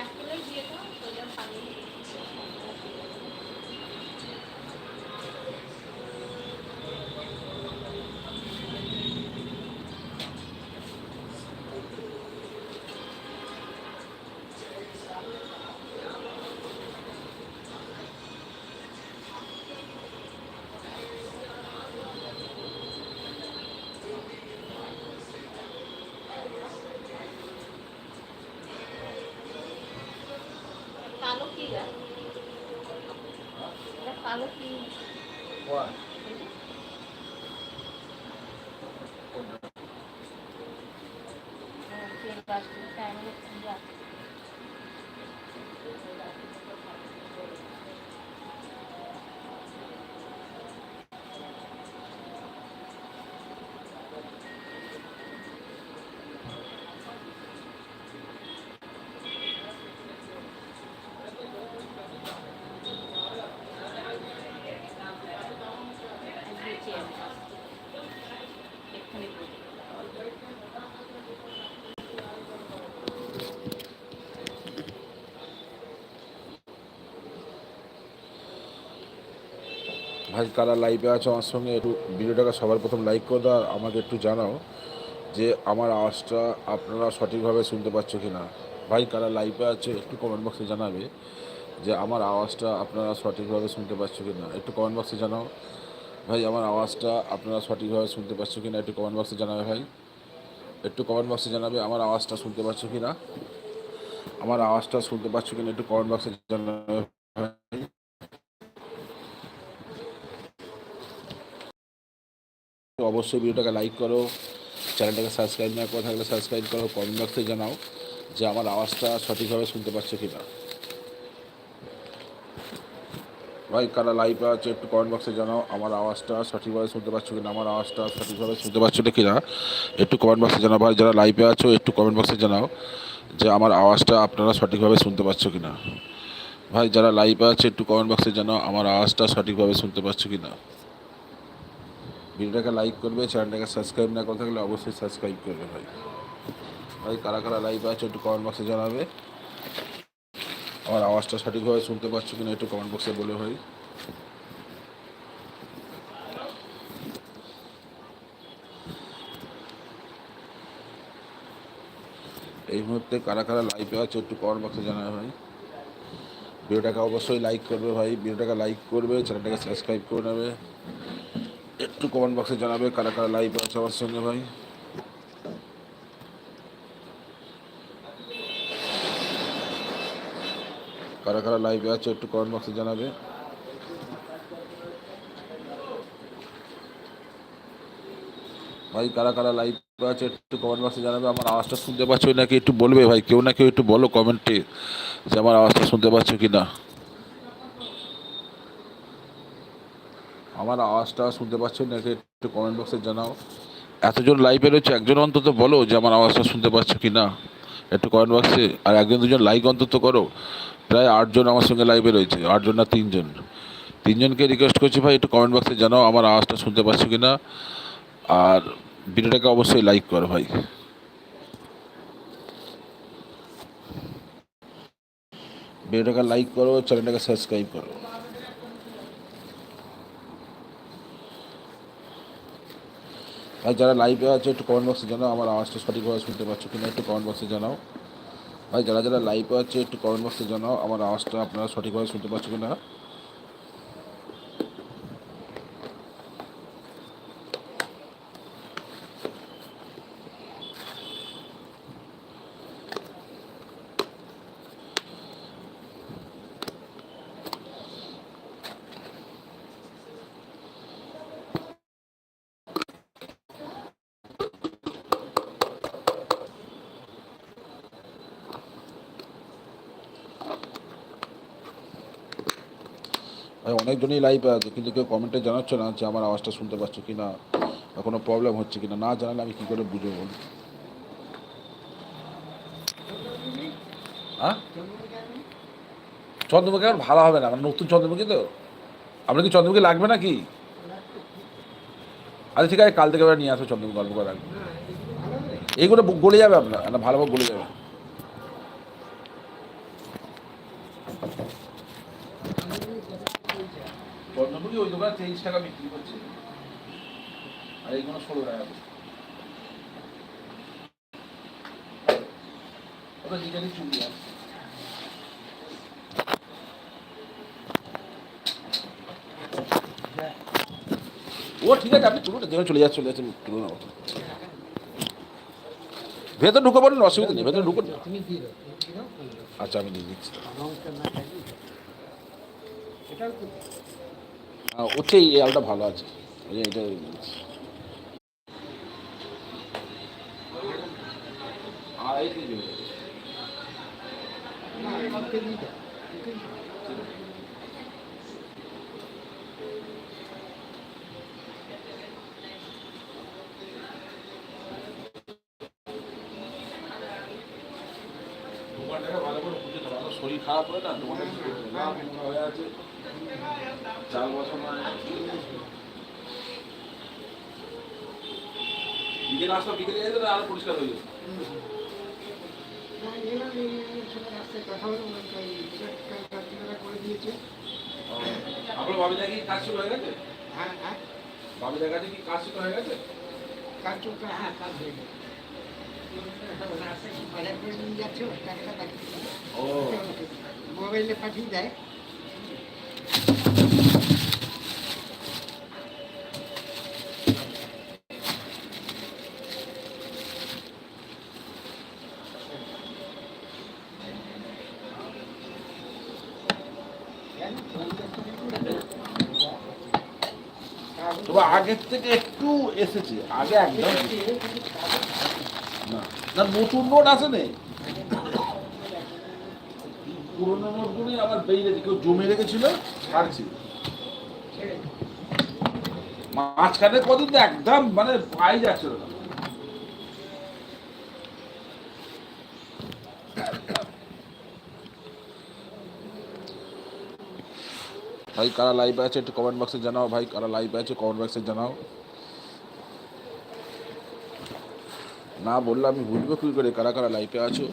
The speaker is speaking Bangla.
এক কিলো দিয়ে তো সোজা পানি Follow. What? Okay, but ভাই, কারা লাইভে আছো আমার সঙ্গে, একটু ভিডিওটাকে সবার প্রথম লাইক করে দাও আমাকে একটু জানাও যে আমার আওয়াজটা আপনারা সঠিকভাবে শুনতে পাচ্ছ কি না ভাই, কারা লাইভে আছে একটু কমেন্ট বক্সে জানাবে যে আমার আওয়াজটা আপনারা সঠিকভাবে শুনতে পাচ্ছ কি না একটু কমেন্ট বক্সে জানাও। ভাই, আমার আওয়াজটা আপনারা সঠিকভাবে শুনতে পাচ্ছ কি না একটু কমেন্ট বক্সে জানাবে ভাই। একটু কমেন্ট বক্সে জানাবে আমার আওয়াজটা শুনতে পাচ্ছ কি না আমার আওয়াজটা শুনতে পাচ্ছ কি না একটু কমেন্ট বক্সে জানাবে ভাই তো অবশ্যই ভিডিওটাকে লাইক করো চ্যানেলটাকে সাবস্ক্রাইব না করে থাকলে সাবস্ক্রাইব করো কমেন্ট বক্সে জানাও যে আমার আওয়াজটা সঠিকভাবে শুনতে পাচ্ছ কি না ভাই, কারা লাইভে আছে একটু কমেন্ট বক্সে জানাও, আমার আওয়াজটা সঠিকভাবে শুনতে পাচ্ছ কিনা, আমার আওয়াজটা সঠিকভাবে শুনতে পাচ্ছ না কিনা? একটু কমেন্ট বক্সে জানাও, ভাই, যারা লাইভে আছো, একটু কমেন্ট বক্সে জানাও যে আমার আওয়াজটা আপনারা সঠিকভাবে শুনতে পাচ্ছ কিনা। ভাই, যারা লাইভে আছে, একটু কমেন্ট বক্সে জানাও, আমার আওয়াজটা সঠিকভাবে শুনতে পাচ্ছ কিনা। ভিডিওটাকে লাইক করবে চ্যানেলটাকে সাবস্ক্রাইব না করে থাকলে অবশ্যই সাবস্ক্রাইব করবে ভাই। ভাই, কারা কারা লাইভ আছে একটু কমেন্ট বক্সে জানাবে। আমার আওয়াজটা সঠিকভাবে শুনতে পাচ্ছ কিনা একটু কমেন্ট বক্সে বলে ভাই। এই মুহূর্তে কারা কারা লাইভে আছে একটু কমেন্ট বক্সে জানাবে ভাই। ভিডিওটাকে অবশ্যই লাইক করবে ভাই। ভিডিওটাকে লাইক করবে চ্যানেলটাকে সাবস্ক্রাইব করে নেবে। একটু কমেন্ট বক্সে জানাবে কারা কারা লাইভ আছে আমার সঙ্গে ভাই। কারা কারা লাইভে আছে একটু কমেন্ট বক্সে জানাবে। ভাই, কারা কারা লাইভ আছে একটু কমেন্ট বক্সে জানাবে, আমার আওয়াজটা শুনতে পাচ্ছ নাকি একটু বলবে ভাই? কেউ না কেউ একটু বলো কমেন্টে যে আমার আওয়াজটা শুনতে পাচ্ছ কি না আমার আওয়াজটা শুনতে পাচ্ছ নাকি একটু কমেন্ট বক্সে জানাও। এতজন লাইভে রয়েছে একজন অন্তত বলো যে আমার আওয়াজটা শুনতে পাচ্ছ কি না একটু কমেন্ট বক্সে আর একজন দুজন লাইক অন্তত করো। প্রায় আটজন আমার সঙ্গে লাইভে রয়েছে, আটজন না তিনজন। তিনজনকে রিকোয়েস্ট করছি ভাই, একটু কমেন্ট বক্সে জানাও আমার আওয়াজটা শুনতে পাচ্ছ কি না আর ভিডিওটাকে অবশ্যই লাইক করো ভাই। ভিডিওটাকে লাইক করো চ্যানেলটাকে সাবস্ক্রাইব করো। ভাই যারা লাইভে আছে, একটু কমেন্ট বক্সে জানাও, আমার আওয়াজটা সঠিকভাবে শুনতে পাচ্ছ কিনা, একটু কমেন্ট বক্সে জানাও। আর যারা যারা লাইভে আছে, একটু কমেন্ট বক্সে জানাও, আমার আওয়াজটা আপনারা সঠিকভাবে শুনতে পাচ্ছ কিনা। অনেকজনই লাইভে আছে, কিন্তু কেউ কমেন্টে জানাচ্ছ না যে আমার আওয়াজটা শুনতে পাচ্ছ কি না বা কোনো প্রবলেম হচ্ছে কি না না জানালে আমি কী করে বুঝব বলুন? হ্যাঁ? চন্দ্রমুখী আর ভালো হবে না মানে নতুন চন্দ্রমুখী তো। আপনার কি চন্দ্রমুখী লাগবে না কি আচ্ছা ঠিক আছে, কাল থেকে নিয়ে আসো চন্দ্রমুখী, গল্প করে রাখব। এইগুলো গলে যাবে আপনার ভালোভাবে গলে যাবে। চন্দ্রমুখী ওই দোকানে তেইশ টাকা বিক্রি করছে আর এইগুলো ষোলো টাকা। ওটা নিজেরই চুরি আছে ও, ঠিক আছে, আপনি তুলুন, যেখানে চলে যাচ্ছে চলে যাচ্ছে, তুলুন ভেতর ঢুকে পড়ুন, অসুবিধা নেই, ভেতরে ঢুকুন। আচ্ছা আমি দিয়ে দিচ্ছি হ্যাঁ হচ্ছে এই আলটা ভালো আছে। এটা আর এই যে না, ওকে দিয়ে দাও ওকে দিয়ে দাও। দোকানটাকে ভালো করে বুঝে দেবো শরীর খারাপ করে না নোংরা হয়ে আছে। চাল নয় বিকেল আসতো বিকেলে যেতে আরও পরিষ্কার হয়ে যেত। আপনার বাবিদা কি কাজ শুরু হয়ে গেছে? হ্যাঁ, হ্যাঁ, বাবিদার কাছে কি কাজ শুরু হয়ে গেছে? কাজ চলছে, হ্যাঁ, কাজ হয়ে গেছে। মোবাইলে পাঠিয়ে দেয়। তবে আগের থেকে একটু এসেছে আগে একদম। না। না, নতুন নোট আছে নে। পুরোনো নোটগুলোই আবার বেরিয়েছে কেউ জমে রেখেছিল, ছাড়ছি। মাঝখানে কদিন একদম মানে পাই যাচ্ছিল না। ভাই, কারা লাইভ আছে একটু কমেন্ট বক্সে জানাও। ভাই, কারা লাইভ আছে কমেন্ট বক্সে জানাও। না বললে আমি বুঝব কী করে কারা কারা লাইফে আছো?